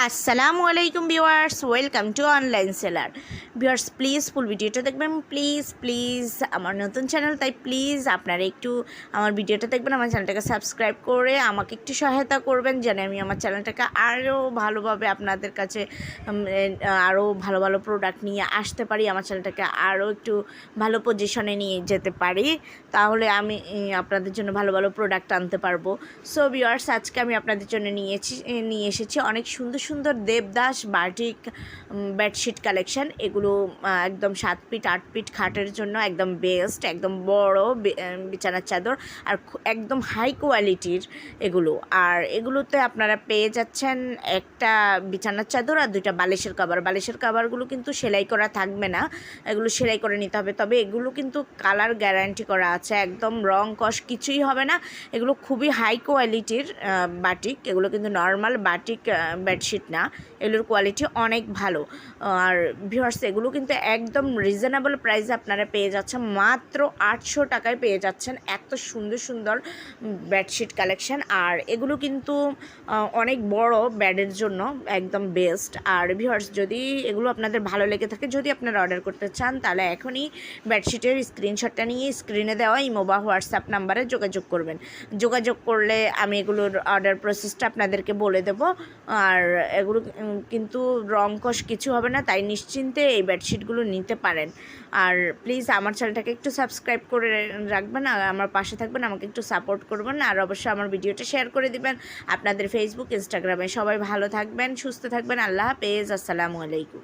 আসসালামু আলাইকুম viewers, welcome to online seller. Viewers, please full ভিডিওটা দেখবেন, প্লিজ প্লিজ আমার নতুন চ্যানেল, তাই প্লিজ আপনারা একটু আমার ভিডিওটা দেখবেন, আমার চ্যানেলটাকে সাবস্ক্রাইব করে আমাকে একটু সহায়তা করবেন, যেন আমি আমার চ্যানেলটাকে আরও ভালোভাবে আপনাদের কাছে আরও ভালো ভালো প্রোডাক্ট নিয়ে আসতে পারি, আমার চ্যানেলটাকে আরও একটু ভালো পজিশনে নিয়ে যেতে পারি, তাহলে আমি আপনাদের জন্য ভালো ভালো প্রোডাক্ট আনতে পারব। সো ভিউয়ার্স, আজকে আমি আপনাদের জন্য নিয়েছি নিয়ে এসেছি অনেক সুন্দর সুন্দর দেবদাস বাটিক বেডশিট কালেকশন এগুলো একদম সাত পিট আট পিট খাটের জন্য একদম বেস্ট একদম বড় বিছানার চাদর। আর একদম হাই কোয়ালিটির এগুলো। আর এগুলোতে আপনারা পেয়ে যাচ্ছেন একটা বিছানার চাদর আর দুইটা বালিশের কাবার বালিশের কাবারগুলো কিন্তু সেলাই করা থাকবে না। এগুলো সেলাই করে নিতে হবে। তবে এগুলো কিন্তু কালার গ্যারান্টি করা আছে। একদম রং কস কিছুই হবে না। এগুলো খুবই হাই কোয়ালিটির বাটিক। এগুলো কিন্তু নর্মাল বাটিক বেডশিট না, এগুলোর কোয়ালিটি অনেক ভালো। আর ভিউয়ার্স এগুলো কিন্তু একদম রিজনেবল প্রাইসে আপনারা পেয়ে যাচ্ছেন। মাত্র আটশো টাকায় পেয়ে যাচ্ছেন এত সুন্দর সুন্দর বেডশিট কালেকশন আর এগুলো কিন্তু অনেক বড় ব্যাডের জন্য একদম বেস্ট আর ভিউয়ার্স যদি এগুলো আপনাদের ভালো লেগে থাকে, যদি আপনারা অর্ডার করতে চান, তাহলে এখনই বেডশিটের স্ক্রিনশটটা নিয়ে স্ক্রিনে দেওয়া ইমো বা হোয়াটসঅ্যাপ নাম্বারে যোগাযোগ করবেন। যোগাযোগ করলে আমি এগুলোর অর্ডার প্রসেসটা আপনাদেরকে বলে দেব। আর এগুলো কিন্তু রং কষ কিছু হবে না, তাই নিশ্চিন্তে এই বেডশিটগুলো নিতে পারেন। আর প্লিজ আমার চ্যানেলটাকে একটু সাবস্ক্রাইব করে রাখবেন, আর আমার পাশে থাকবেন, আমাকে একটু সাপোর্ট করবেন, আর অবশ্যই আমার ভিডিওটা শেয়ার করে দিবেন। আপনাদের ফেসবুক ইনস্টাগ্রামে সবাই ভালো থাকবেন, সুস্থ থাকবেন, আল্লাহ হাফেজ, আসসালামু আলাইকুম।